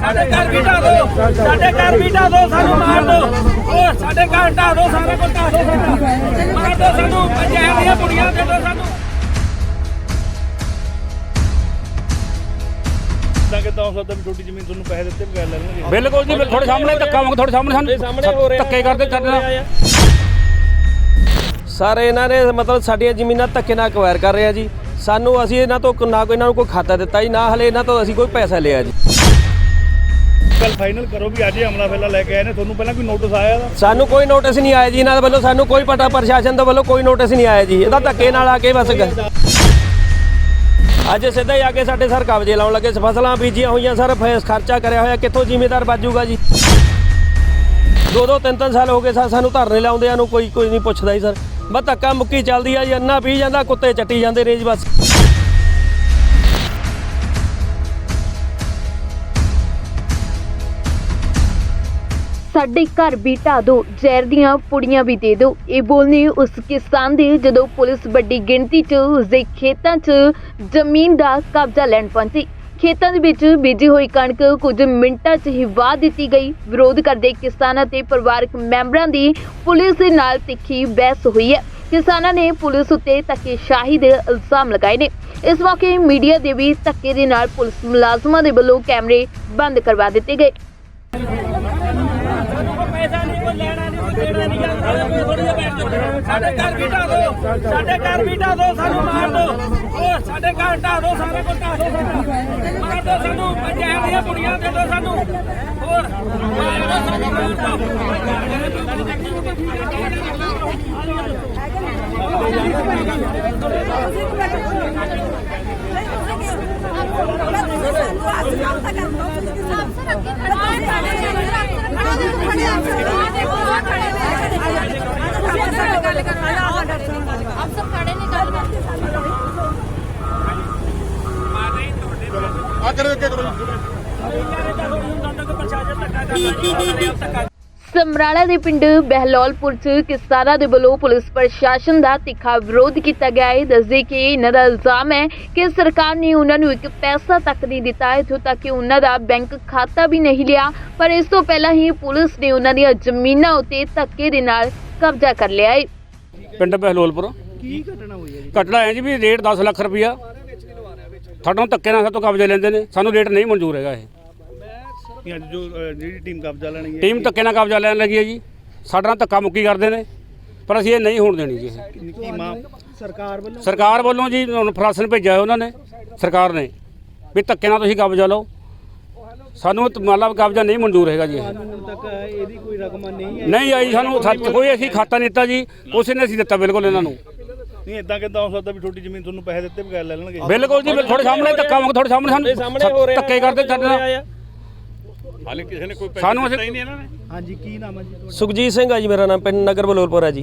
ਸਾਡੇ ਘਰ ਵੀ ਢਾ ਦਿਓ ਸਾਡੇ ਘਰ ਵੀ ਢਾ ਦਿਓ ਸਾਨੂੰ ਮਾਰ ਦਿਓ ਉਹ ਸਾਡੇ ਘਰ ਢਾ ਦਿਓ ਸਾਰਾ ਕੁਝ ਢਾ ਦਿਓ ਸਾਡਾ। ਮਾਰ ਦਿਓ ਸਾਨੂੰ ਪੰਚਾਇਤ ਦੀਆਂ ਕੁੜੀਆਂ ਦੇ ਦਿਓ ਸਾਨੂੰ। ਤਾਂ ਕਿਦਾਂ ਹੋ ਸਕਦਾ ਵੀ ਛੋਟੀ ਜ਼ਮੀਨ ਤੁਹਾਨੂੰ ਪੈਸੇ ਦਿੱਤੇ ਬਗੈਰ ਲੈ ਲੈਣਗੇ। ਬਿਲਕੁਲ ਜੀ ਤੁਹਾਡੇ ਸਾਹਮਣੇ ਧੱਕਾ ਵਾਂਗ ਤੁਹਾਡੇ ਸਾਹਮਣੇ ਸਾਨੂੰ ਧੱਕੇ ਕਰਦੇ ਕਰਨਾ ਸਰ ਇਹਨਾਂ ਨੇ ਮਤਲਬ ਸਾਡੀਆਂ ਜ਼ਮੀਨਾਂ ਧੱਕੇ ਨਾਲ ਅਕਵਾਇਰ ਕਰ ਰਹੇ ਆ ਜੀ। ਸਾਨੂੰ ਅਸੀਂ ਇਹਨਾਂ ਤੋਂ ਨਾ ਕੋਈ ਇਹਨਾਂ ਨੂੰ ਕੋਈ ਖਾਤਾ ਦਿੱਤਾ ਜੀ ਨਾ ਹਲੇ ਇਹਨਾਂ ਤੋਂ ਅਸੀਂ ਕੋਈ ਪੈਸਾ ਲਿਆ ਜੀ। ਕੱਲ ਫਾਈਨਲ ਕਰੋ ਵੀ ਅੱਜ ਇਹ ਹਮਲਾ ਫੈਲਾ ਲੈ ਕੇ ਆਏ ਨੇ, ਤੁਹਾਨੂੰ ਪਹਿਲਾਂ ਕੋਈ ਨੋਟਿਸ ਆਇਆ ਦਾ ਸਾਨੂੰ ਕੋਈ ਨੋਟਿਸ ਨਹੀਂ ਆਇਆ ਜੀ, ਇਹਨਾਂ ਦੇ ਵੱਲੋਂ ਸਾਨੂੰ ਕੋਈ ਪਤਾ ਪ੍ਰਸ਼ਾਸਨ ਦੇ ਵੱਲੋਂ ਕੋਈ ਨੋਟਿਸ ਨਹੀਂ ਆਇਆ ਜੀ, ਇਹਦਾ ਧੱਕੇ ਨਾਲ ਆ ਕੇ ਬਸ ਗਏ ਅੱਜ ਸਿੱਧਾ ਹੀ ਆ ਕੇ ਸਾਡੇ ਸਰ ਕਬਜ਼ੇ ਲਾਉਣ ਲੱਗੇ, ਫਸਲਾਂ ਬੀਜੀਆਂ ਹੋਈਆਂ ਸਰ ਫੇਸ ਖਰਚਾ ਕਰਿਆ ਹੋਇਆ, ਕਿੱਥੋਂ ਜ਼ਿਮੀਦਾਰ ਬਾਜੂਗਾ ਜੀ? ਦੋ ਦੋ, ਤਿੰਨ ਤਿੰਨ ਸਾਲ ਹੋ ਗਏ ਸਰ, ਸਾਨੂੰ ਧਰਨੇ ਲਾਉਂਦਿਆਂ ਨੂੰ ਕੋਈ ਕੋਈ ਨਹੀਂ ਪੁੱਛਦਾ ਜੀ ਸਰ। ਬਸ ਧੱਕਾ ਮੁੱਕੀ ਚੱਲਦੀ ਆ ਜੀ, ਅੰਨਾ ਪੀ ਜਾਂਦਾ, ਕੁੱਤੇ ਚੱਟੀ ਜਾਂਦੇ ਨੇ ਜੀ ਬਸ। ਸਾਡੇ ਘਰ ਵੀ ਢਾ ਦਿਓ ਜ਼ਹਿਰ ਦੀਆਂ ਪੁੜੀਆਂ ਵੀ ਦੇ ਦਿਓ ਇਹ ਬੋਲਨੇ ਉਸ ਕਿਸਾਨ ਦੇ ਜਦੋਂ ਪੁਲਿਸ ਵੱਡੀ ਗਿਣਤੀ 'ਚ ਉਸਦੇ ਖੇਤਾਂ 'ਚ ਜ਼ਮੀਨ ਦਾ ਕਬਜ਼ਾ ਲੈਣ ਪਹੁੰਚੀ। ਖੇਤਾਂ ਦੇ ਵਿੱਚ ਬੀਜੀ ਹੋਈ ਕਣਕ ਕੁਝ ਮਿੰਟਾਂ 'ਚ ਹੀ ਵਾਹ ਦਿੱਤੀ ਗਈ। ਵਿਰੋਧ ਕਰਦੇ ਕਿਸਾਨਾਂ ਤੇ ਪਰਿਵਾਰਕ ਮੈਂਬਰਾਂ ਦੀ ਪੁਲਿਸ ਦੇ ਨਾਲ ਤਿੱਖੀ ਬਹਿਸ ਹੋਈ ਹੈ। ਕਿਸਾਨਾਂ ਨੇ ਪੁਲਿਸ ਉੱਤੇ ਧੱਕੇਸ਼ਾਹੀ ਦੇ ਇਲਜ਼ਾਮ ਲਗਾਏ ਨੇ। ਇਸ ਮੌਕੇ ਮੀਡੀਆ ਦੇ ਵੀ ਧੱਕੇ ਦੇ ਨਾਲ ਪੁਲਿਸ ਮੁਲਾਜ਼ਮਾਂ ਦੇ ਵੱਲੋਂ ਕੈਮਰੇ ਬੰਦ ਕਰਵਾ ਦਿੱਤੇ ਗਏ। ਲੈਣਾ ਨਹੀਂ ਦੇਣਾ ਨਹੀਂ। ਯਾਰ ਥੋੜੀ ਬੈਠ ਸਾਡੇ ਘਰ ਵੀ ਢਾ ਦੋ, ਸਾਡੇ ਘਰ ਵੀ ਢਾ ਦੋ, ਸਾਨੂੰ ਮਾਰ ਦਿਓ ਉਹ ਸਾਡੇ ਘਰ ਢਾ ਦਿਓ ਸਾਰਾ ਕੁਝ ਢਾ ਦਿਓ ਸਾਡਾ। ਮਾਰ ਦਿਓ ਸਾਨੂੰ, ਪੰਚਾਇਤ ਦੀਆਂ ਕੁੜੀਆਂ ਦੇ ਦੋ ਸਾਨੂੰ। ਹੋਰ ਮਾਰ ਦਿਓ ਸਾਨੂੰ, ਮਾਰ ਦਿਓ ਸਮਰਾਲਾ ਦੇ ਪਿੰਡ ਬਹਿਲੋਲਪੁਰ ਚ ਕਿਸਾਨਾਂ ਦੇ ਵੱਲੋਂ ਪੁਲਿਸ ਪ੍ਰਸ਼ਾਸਨ ਦਾ ਤਿੱਖਾ ਵਿਰੋਧ ਕੀਤਾ ਗਿਆ ਹੈ। ਦੱਸਦੇ ਕਿ ਇਹਨਾਂ ਦਾ ਇਲਜ਼ਾਮ ਹੈ ਕਿ ਸਰਕਾਰ ਨੇ ਉਹਨਾਂ ਨੂੰ ਇੱਕ ਪੈਸਾ ਤੱਕ ਨਹੀਂ ਦਿੱਤਾ ਇੱਥੋਂ ਤੱਕ ਕਿ ਉਹਨਾਂ ਦਾ ਬੈਂਕ ਖਾਤਾ ਵੀ ਨਹੀਂ ਲਿਆ। ਪਰ ਇਸ ਤੋਂ ਪਹਿਲਾਂ ਹੀ ਪੁਲਿਸ ਨੇ ਉਹਨਾਂ ਦੀਆਂ ਜ਼ਮੀਨਾਂ ਉੱਤੇ ਧੱਕੇ ਦੇ ਨਾਲ ਕਬਜ਼ਾ ਕਰ ਲਿਆ ਹੈ। ਪਿੰਡ ਬਹਿਲੋਲਪੁਰ। ਕੀ ਘਟਨਾ ਹੋਈ ਹੈ ਜੀ? ਘਟਨਾ ਹੈ ਜੀ ਵੀ ਰੇਟ 10 ਲੱਖ ਰੁਪਇਆ। ਸਾਡੋਂ ਧੱਕੇ ਨਾਲ ਸਾਤੋਂ ਕਬਜ਼ੇ ਲੈਂਦੇ ਨੇ। ਸਾਨੂੰ ਰੇਟ ਨਹੀਂ ਮਨਜ਼ੂਰ ਹੈਗਾ ਇਹ। ਇਹ ਅੱਜ ਜੋ ਅ, ਜਿਹੜੀ ਟੀਮ ਕਬਜ਼ਾ ਲੈਣੀ ਹੈ ਟੀਮ ਧੱਕੇ ਨਾਲ ਕਬਜ਼ਾ ਲੈਣ ਲੱਗੀ ਹੈ ਜੀ। ਸਾਡੇ ਨਾਲ ਧੱਕਾ ਮੁੱਕੀ ਕਰਦੇ ਨੇ ਪਰ ਅਸੀਂ ਇਹ ਨਹੀਂ ਹੋਣ ਦੇਣੀ ਜੀ ਇਹ। ਕੀ ਮਾਂ ਸਰਕਾਰ ਵੱਲੋਂ ਜੀ ਹੁਣ ਫਰਾਸਨ ਭੇਜਿਆ ਉਹਨਾਂ ਨੇ ਸਰਕਾਰ ਨੇ ਵੀ ਧੱਕੇ ਨਾਲ ਤੁਸੀਂ ਕਬਜ਼ਾ ਲਓ। ਸਾਨੂੰ ਤਾਂ ਮਤਲਬ ਕਬਜ਼ਾ ਨਹੀਂ ਮਨਜ਼ੂਰ ਹੈਗਾ ਜੀ ਇਹ। ਹੁਣ ਤੱਕ ਇਹਦੀ ਕੋਈ ਰਕਮ ਨਹੀਂ ਨਹੀਂ ਆਈ ਸਾਨੂੰ ਸੱਚ ਕੋਈ ਅਸੀਂ ਖਾਤਾ ਨਹੀਂ ਦਿੱਤਾ ਜੀ ਉਸੇ ਨੇ ਅਸੀਂ ਦਿੱਤਾ ਬਿਲਕੁਲ ਇਹਨਾਂ ਨੂੰ। ਨਹੀਂ ਇਦਾਂ ਕਿਦਾਂ ਹੋ ਸਕਦਾ ਵੀ ਛੋਟੀ ਜ਼ਮੀਨ ਤੁਹਾਨੂੰ ਪੈਸੇ ਦਿੱਤੇ ਬਗੈਰ ਲੈ ਲੈਣਗੇ? ਬਿਲਕੁਲ ਜੀ ਤੁਹਾਡੇ ਸਾਹਮਣੇ ਧੱਕਾ ਵਾਂਗ ਤੁਹਾਡੇ ਸਾਹਮਣੇ ਸਾਨੂੰ ਧੱਕੇ ਕਰਦੇ ਕਰਨਾ ਹਾਲੇ ਕਿਸੇ ਨੇ ਕੋਈ ਪੈਸੇ ਸਾਨੂੰ ਅਸੀਂ- ਦਿੱਤਾ ਹੀ ਨਹੀਂ ਇਹਨਾਂ ਨੇ? ਹਾਂਜੀ ਕੀ ਨਾਮ ਹੈ ਜੀ ਤੁਹਾਡਾ? ਸੁਖਜੀਤ ਸਿੰਘ ਆ ਜੀ ਮੇਰਾ ਨਾਮ ਪਿੰਡ ਨਗਰ ਬਲੋਲਪੁਰ ਆ ਜੀ।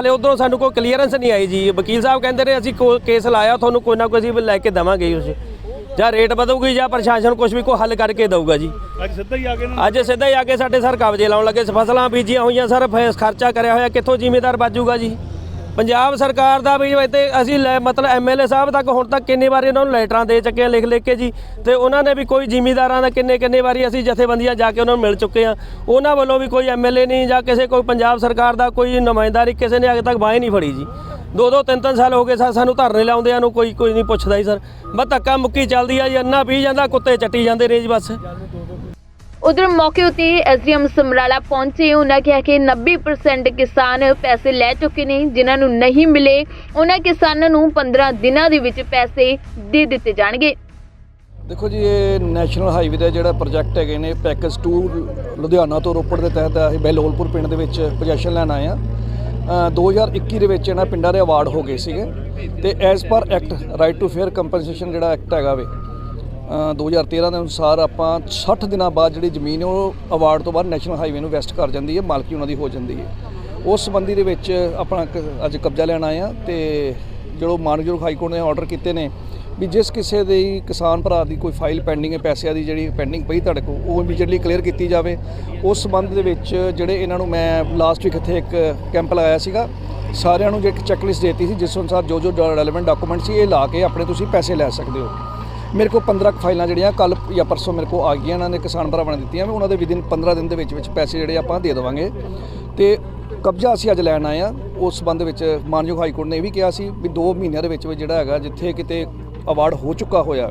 ਹਲੇ ਉਧਰੋਂ ਸਾਨੂੰ ਕੋਈ ਕਲੀਅਰੈਂਸ ਨਹੀਂ ਆਈ ਜੀ। ਵਕੀਲ ਸਾਹਿਬ ਕਹਿੰਦੇ ਨੇ ਅਸੀਂ ਕੋ- ਕੇਸ ਲਾਇਆ ਤੁਹਾਨੂੰ ਕੋਈ ਨਾ ਕੋਈ ਅਸੀਂ ਲੈ ਕੇ ਦੇਵਾਂਗੇ ਉਸ ਜਾਂ ਰੇਟ ਵਧੂਗੀ ਜਾਂ ਪ੍ਰਸ਼ਾਸਨ ਕੁਝ ਵੀ ਕੋਈ ਹੱਲ ਕਰਕੇ ਦਊਗਾ ਜੀ। ਅੱਜ ਸਿੱਧਾ ਹੀ ਆ ਕੇ ਨਾ? ਅੱਜ ਸਿੱਧਾ ਹੀ ਆ ਕੇ ਸਾਡੇ ਸਰ ਕਬਜ਼ੇ ਲਾਉਣ ਲੱਗੇ ਫਸਲਾਂ ਬੀਜੀਆਂ ਹੋਈਆਂ ਸਰ ਫੇਸ ਖਰਚਾ ਕਰਿਆ ਹੋਇਆ ਕਿੱਥੋਂ ਜ਼ਿਮੀਦਾਰ ਬਾਜੂਗਾ ਜੀ? ਪੰਜਾਬ ਸਰਕਾਰ ਦਾ ਵੀ ਇੱਥੇ ਅਸੀਂ ਲੈ, ਮਤਲਬ ਐਮਐਲਏ ਸਾਹਿਬ ਤੱਕ ਹੁਣ ਤੱਕ ਕਿੰਨੇ ਵਾਰੀ ਉਹਨਾਂ ਨੂੰ ਲੈਟਰਾਂ ਦੇ ਚੱਕੇ ਆ ਲਿਖ ਲਿਖ ਕੇ ਜੀ। ਤੇ ਉਹਨਾਂ ਨੇ ਵੀ ਕੋਈ ਜ਼ਿਮੀਦਾਰਾਂ ਦਾ ਕਿੰਨੇ ਕਿੰਨੇ ਵਾਰੀ ਅਸੀਂ ਜਥੇਬੰਦੀਆਂ ਜਾ ਕੇ ਉਹਨਾਂ ਨੂੰ ਮਿਲ ਚੁੱਕੇ ਆ। ਉਹਨਾਂ ਵੱਲੋਂ ਵੀ ਕੋਈ ਐਮਐਲਏ ਨਹੀਂ ਜਾਂ ਕਿਸੇ ਕੋਈ ਪੰਜਾਬ ਸਰਕਾਰ ਦਾ ਕੋਈ ਨੁਮਾਇੰਦਾਰੀ ਕਿਸੇ ਨੇ ਅਜੇ ਤੱਕ ਬਾਹ ਨਹੀਂ ਫੜੀ ਜੀ। ਦੋ ਦੋ ਤਿੰਨ ਤਿੰਨ ਸਾਲ ਹੋ ਗਏ ਸਰ ਸਾਨੂੰ ਧਰਨੇ ਲਾਉਂਦਿਆਂ ਨੂੰ ਕੋਈ ਕੋਈ ਨਹੀਂ ਪੁੱਛਦਾ ਜੀ ਸਰ। ਬਸ ਧੱਕਾ ਮੁੱਕੀ ਚੱਲਦੀ ਆ ਜੀ, ਅੰਨਾ ਪੀ ਜਾਂਦਾ, ਕੁੱਤੇ ਚੱਟੀ ਜਾਂਦੇ ਨੇ ਜੀ ਬਸ। ਉਧਰ ਮੌਕੇ ਉਤੇ ਐਸਡੀਐਮ ਸਮਰਾਲਾ ਪਹੁੰਚੇ। ਉਹਨਾਂ ਕਿਹਾ ਕਿ 90% ਕਿਸਾਨ ਪੈਸੇ ਲੈ ਚੁੱਕੇ ਨੇ, ਜਿਨ੍ਹਾਂ ਨੂੰ ਨਹੀਂ ਮਿਲੇ, ਉਹਨਾਂ ਕਿਸਾਨਾਂ ਨੂੰ 15 ਦਿਨਾਂ ਦੇ ਵਿੱਚ ਪੈਸੇ ਦੇ ਦਿੱਤੇ ਜਾਣਗੇ। ਦੇਖੋ ਜੀ, ਇਹ ਨੈਸ਼ਨਲ ਹਾਈਵੇ ਦਾ ਜਿਹੜਾ ਪ੍ਰੋਜੈਕਟ ਹੈਗੇ ਨੇ, ਪੈਕੇਜ 2 ਲੁਧਿਆਣਾ ਤੋਂ ਰੋਪੜ ਦੇ ਤਹਿਤ ਅਸੀਂ ਬਹਿਲੋਲਪੁਰ ਪਿੰਡ ਦੇ ਵਿੱਚ ਪੋਜੀਸ਼ਨ ਲੈਣ ਆਏ ਆ। 2021 ਦੇ ਵਿੱਚ ਇਹਨਾਂ ਪਿੰਡਾਂ ਦੇ ਅਵਾਰਡ ਹੋ ਗਏ ਸੀਗੇ। ਤੇ as per act right to fair compensation ਜਿਹੜਾ ਐਕਟ ਹੈਗਾ ਵੇ 2013 ਦੇ ਅਨੁਸਾਰ ਆਪਾਂ 60 ਦਿਨਾਂ ਬਾਅਦ ਜਿਹੜੀ ਜ਼ਮੀਨ ਉਹ ਅਵਾਰਡ ਤੋਂ ਬਾਅਦ ਨੈਸ਼ਨਲ ਹਾਈਵੇ ਨੂੰ ਵੈਸਟ ਕਰ ਜਾਂਦੀ ਹੈ, ਮਾਲਕੀ ਉਹਨਾਂ ਦੀ ਹੋ ਜਾਂਦੀ ਹੈ। ਉਸ ਸੰਬੰਧੀ ਦੇ ਵਿੱਚ ਆਪਣਾ ਕ- ਅੱਜ ਕਬਜ਼ਾ ਲੈਣ ਆਏ ਆ ਤੇ ਜਿਹੜੋ ਮਾਨਯੋਗ ਹਾਈ ਕੋਰਟ ਨੇ ਆਰਡਰ ਕੀਤੇ ਨੇ ਵੀ ਜਿਸ ਕਿਸੇ ਦੇ ਕਿਸਾਨ ਭਰਾ ਦੀ ਕੋਈ ਫਾਈਲ ਪੈਂਡਿੰਗ ਹੈ, ਪੈਸਿਆਂ ਦੀ ਜਿਹੜੀ ਪੈਂਡਿੰਗ ਪਈ ਤੁਹਾਡੇ ਕੋਲ, ਉਹ ਇਮੀਡੀਏਟਲੀ ਕਲੀਅਰ ਕੀਤੀ ਜਾਵੇ। ਉਸ ਸੰਬੰਧ ਦੇ ਵਿੱਚ ਜਿਹੜੇ ਇਹਨਾਂ ਨੂੰ ਮੈਂ ਲਾਸਟ ਵੀਕ ਇੱਥੇ ਇੱਕ ਕੈਂਪ ਲਗਾਇਆ ਸੀਗਾ, ਸਾਰਿਆਂ ਨੂੰ ਜਿਹੜੀ ਚੈੱਕਲਿਸਟ ਦਿੱਤੀ ਸੀ, ਜਿਸ ਅਨੁਸਾਰ ਜੋ ਜੋ ਰੈਲੇਵੈਂਟ ਡਾਕੂਮੈਂਟ ਸੀ, ਇਹ ਲਾ ਕੇ ਆਪਣੇ ਤੁਸੀਂ ਪੈਸੇ ਲੈ ਸਕਦੇ ਹੋ। ਮੇਰੇ ਕੋਲ 15 ਕੁ ਫਾਈਲਾਂ ਜਿਹੜੀਆਂ ਕੱਲ ਜਾਂ ਪਰਸੋਂ ਮੇਰੇ ਕੋਲ ਆ ਗਈਆਂ, ਇਹਨਾਂ ਨੇ ਕਿਸਾਨ ਭਰਾਵਾਂ ਨੇ ਦਿੱਤੀਆਂ ਵੀ ਉਹਨਾਂ ਦੇ ਵਿਦਿਨ 15 ਦਿਨ ਦੇ ਵਿੱਚ ਵਿੱਚ ਪੈਸੇ ਜਿਹੜੇ ਆਪਾਂ ਦੇ ਦੇਵਾਂਗੇ। ਤੇ ਕਬਜ਼ਾ ਅਸੀਂ ਅੱਜ ਲੈਣ ਆਏ ਆ। ਉਸ ਸੰਬੰਧ ਵਿੱਚ ਮਾਨਯੋਗ ਹਾਈ ਕੋਰਟ ਨੇ ਇਹ ਵੀ ਕਿਹਾ ਸੀ ਵੀ 2 ਮਹੀਨਿਆਂ ਦੇ ਵਿੱਚ ਵਿੱਚ ਜਿਹੜਾ ਹੈਗਾ, ਜਿੱਥੇ ਕਿਤੇ ਅਵਾਰਡ ਹੋ ਚੁੱਕਾ ਹੋਇਆ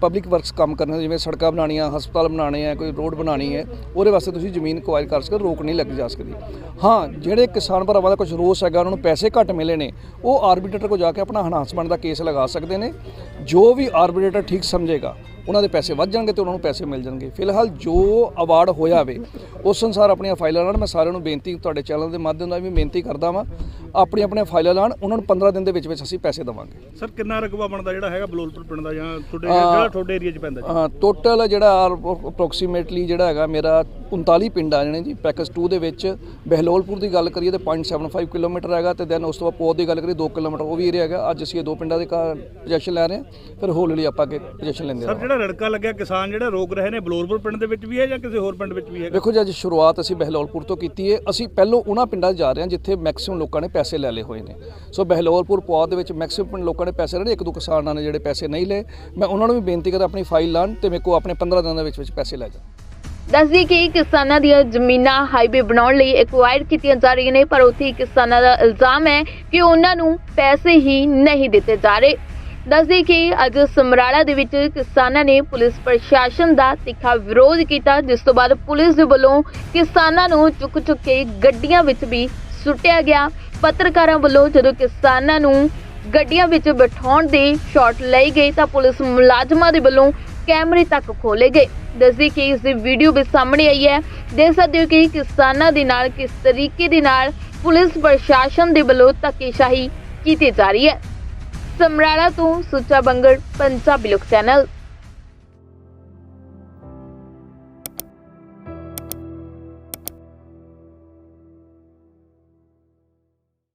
ਪਬਲਿਕ ਵਰਕਸ ਕੰਮ ਕਰਨੇ ਜਿਵੇਂ ਸੜਕਾਂ ਬਣਾਉਣੀਆਂ, ਹਸਪਤਾਲ ਬਣਾਉਣੇ ਆ, ਕੋਈ ਰੋਡ ਬਣਾਉਣੀ ਹੈ, ਉਹਦੇ ਵਾਸਤੇ ਤੁਸੀਂ ਜ਼ਮੀਨ ਕੁਆਇਰ ਕਰ ਸਕਦੇ ਰੋਕ ਨਹੀਂ ਲੱਗ ਜਾ ਸਕਦੀ। ਹਾਂ, ਜਿਹੜੇ ਕਿਸਾਨ ਭਰਾਵਾਂ ਦਾ ਕੁਝ ਰੋਸ ਹੈਗਾ, ਉਹਨਾਂ ਨੂੰ ਪੈਸੇ ਘੱਟ ਮਿਲੇ ਨੇ, ਉਹ ਆਰਬੀਟਰੇਟਰ ਕੋਲ ਜਾ ਕੇ ਆਪਣਾ ਹਨਾਸਮੈਂਟ ਦਾ ਕੇਸ ਲਗਾ ਸਕਦੇ ਨੇ। ਜੋ ਵੀ ਆਰਬੀਟਰੇਟਰ ਠੀਕ ਸਮਝੇਗਾ, ਉਹਨਾਂ ਦੇ ਪੈਸੇ ਵੱਧ ਜਾਣਗੇ ਤੇ ਉਹਨਾਂ ਨੂੰ ਪੈਸੇ ਮਿਲ ਜਾਣਗੇ। ਫਿਲਹਾਲ ਜੋ ਅਵਾਰਡ ਹੋਇਆ ਵੇ, ਉਸ ਅਨੁਸਾਰ ਆਪਣੀਆਂ ਫਾਈਲਾਂ ਨਾਲ ਮੈਂ ਸਾਰਿਆਂ ਨੂੰ ਬੇਨਤੀ, ਤੁਹਾਡੇ ਚੈਨਲ ਦੇ ਮਾਧਿਅਮ ਨਾਲ ਵੀ ਬੇਨਤੀ ਕਰਦਾ ਵਾਂ। ਆਪਣੀ ਆਪਣੀਆਂ ਫਾਈਲਾਂ ਲਾਣ ਉਹਨਾਂ ਨੂੰ 15 ਦਿਨ ਦੇ ਵਿੱਚ ਵਿੱਚ ਅਸੀਂ ਪੈਸੇ ਦੇਵਾਂਗੇ। ਸਰ ਕਿੰਨਾ ਰਕਬਾ ਬਣਦਾ ਜਿਹੜਾ ਹੈਗਾ ਬਲੋਲਪੁਰ ਪਿੰਡ ਦਾ ਜਾਂ ਤੁਹਾਡੇ ਜਿਹੜਾ ਤੁਹਾਡੇ ਏਰੀਆ 'ਚ ਪੈਂਦਾ ਜੀ? ਟੋਟਲ ਜਿਹੜਾ ਅਪਰੋਕਸੀਮੇਟਲੀ ਜਿਹੜਾ ਹੈਗਾ ਮੇਰਾ 39 ਪਿੰਡ ਆ ਜਾਣੇ ਜੀ ਪੈਕੇਜ 2 ਦੇ ਵਿੱਚ। ਬਹਿਲੋਲਪੁਰ ਦੀ ਗੱਲ ਕਰੀਏ ਤੇ 0.75 ਕਿਲੋਮੀਟਰ ਹੈਗਾ ਤੇ ਦੈਨ ਉਸ ਤੋਂ ਬਾਅਦ ਪੋਤ ਦੀ ਗੱਲ ਕਰੀਏ 2 ਕਿਲੋਮੀਟਰ ਉਹ ਵੀ ਏਰੀਆ ਹੈਗਾ। ਅੱਜ ਅਸੀਂ ਇਹ ਦੋ ਪਿੰਡਾਂ ਦੇ ਪੋਜੀਸ਼ਨ ਲੈ ਰਹੇ ਹਾਂ ਫਿਰ ਹੌਲੀ ਆਪਾਂ ਅੱਗੇ ਪੋਜੀਸ਼ਨ ਲੈਂਦੇ ਸਰ ਰਹਾਂਗੇ। ਜਿਹੜਾ ਰੜਕਾ ਲੱਗਿਆ ਕਿਸਾਨ ਜਿਹੜੇ ਰੋਕ ਰਹੇ ਨੇ ਬਲੋਲਪੁਰ ਪਿੰਡ ਦੇ ਵਿੱਚ ਵੀ ਹੈ ਜਾਂ ਕਿਸੇ ਹੋਰ ਪਿੰਡ ਵਿੱਚ ਵੀ ਹੈ? ਵੇਖੋ ਜੀ ਅੱਜ ਸ਼ੁਰੂਆਤ ਅਸੀਂ ਬਹਿਲੋਲਪੁਰ ਤੋਂ ਕੀਤੀ ਹੈ। ਅਸੀਂ ਪਹਿਲੋਂ ਉਹਨਾਂ ਪਿੰਡਾਂ 'ਚ ਜਾ ਰਹੇ ਹਾਂ ਜਿੱਥੇ ਮੈਕਸਿਮਮ ਲੋਕਾਂ ਨੇ ਪੈਸੇ ਲੈ ਲਏ ਹੋਏ ਨੇ। ਸੋ ਬਹਿਲੋਲਪੁਰ ਪੌਦ ਦੇ ਵਿੱਚ ਮੈਕਸਿਮਮ ਲੋਕਾਂ ਨੇ ਪੈਸੇ ਲੈ ਇੱਕ ਦੋ ਕਿਸਾਨਾਂ ਨੇ ਜਿਹੜੇ ਪੈਸੇ ਨਹੀਂ ਲਏ। ਮੈਂ ਉਹਨਾਂ ਨੂੰ ਵੀ ਬੇਨਤੀ ਕਰਦਾ, ਆਪਣੀ ਫਾਈਲ ਲਾਣ ਤੇ ਮੇਰੇ ਕੋਲ ਆਪਣੇ 15 ਦਿਨਾਂ ਦੇ ਵਿੱਚ ਵਿੱਚ ਪੈਸੇ ਲੈ ਜਾਣ। ਦੱਸਦੀ ਕਿ ਕਿਸਾਨਾਂ ਦੀਆਂ ਜ਼ਮੀਨਾਂ ਹਾਈਵੇ ਬਣਾਉਣ ਲਈ ਐਕਵਾਇਰ ਕੀਤੀਆਂ ਜਾ ਰਹੀਆਂ ਨੇ, ਪਰ ਉੱਥੇ ਕਿਸਾਨਾਂ ਦਾ ਇਲਜ਼ਾਮ ਹੈ ਕਿ ਉਹਨਾਂ ਨੂੰ ਪੈਸੇ ਹੀ ਨਹੀਂ ਦਿੱਤੇ ਜਾ ਰਹੇ। ਦੱਸਦੀ ਕਿ ਅੱਜ ਸਮਰਾਲਾ ਦੇ ਵਿੱਚ ਕਿਸਾਨਾਂ ਨੇ ਪੁਲਿਸ ਪ੍ਰਸ਼ਾਸਨ ਦਾ ਤਿੱਖਾ ਵਿਰੋਧ ਕੀਤਾ, ਜਿਸ ਤੋਂ ਬਾਅਦ ਪੁਲਿਸ ਦੇ ਵੱਲੋਂ ਕਿਸਾਨਾਂ ਨੂੰ ਚੁੱਕ ਚੁੱਕ ਕੇ ਗੱਡੀਆਂ ਵਿੱਚ ਵੀ ਸੁੱਟਿਆ ਗਿਆ। ਪੱਤਰਕਾਰਾਂ ਵੱਲੋਂ ਜਦੋਂ ਕਿਸਾਨਾਂ ਨੂੰ ਗੱਡੀਆਂ ਵਿੱਚ ਬਿਠਾਉਣ ਦੇ ਸ਼ਾਟ ਲਏ ਗਏ ਤਾਂ ਪੁਲਿਸ ਮੁਲਾਜ਼ਮਾਂ ਦੇ ਵੱਲੋਂ ਕੈਮਰੇ ਤੱਕ ਖੋਲੇ ਗਏ। ਦੱਸਦੀ ਕਿ ਇਸ ਦੀ ਵੀਡੀਓ ਵੀ ਸਾਹਮਣੇ ਆਈ ਹੈ। ਦੇਖ ਸਕਦੇ ਹੋ ਕਿ ਕਿਸਾਨਾਂ ਦੇ ਨਾਲ ਕਿਸ ਤਰੀਕੇ ਦੇ ਨਾਲ ਪੁਲਿਸ ਪ੍ਰਸ਼ਾਸਨ ਦੇ ਵੱਲੋਂ ਧੱਕੇਸ਼ਾਹੀ ਕੀਤੀ ਜਾ ਰਹੀ ਹੈ। ਸਮਰਾਲਾ ਤੋਂ ਸੁੱਚਾ ਬੰਗੜ ਪੰਜਾਬੀ ਲੋਕ ਚੈਨਲ।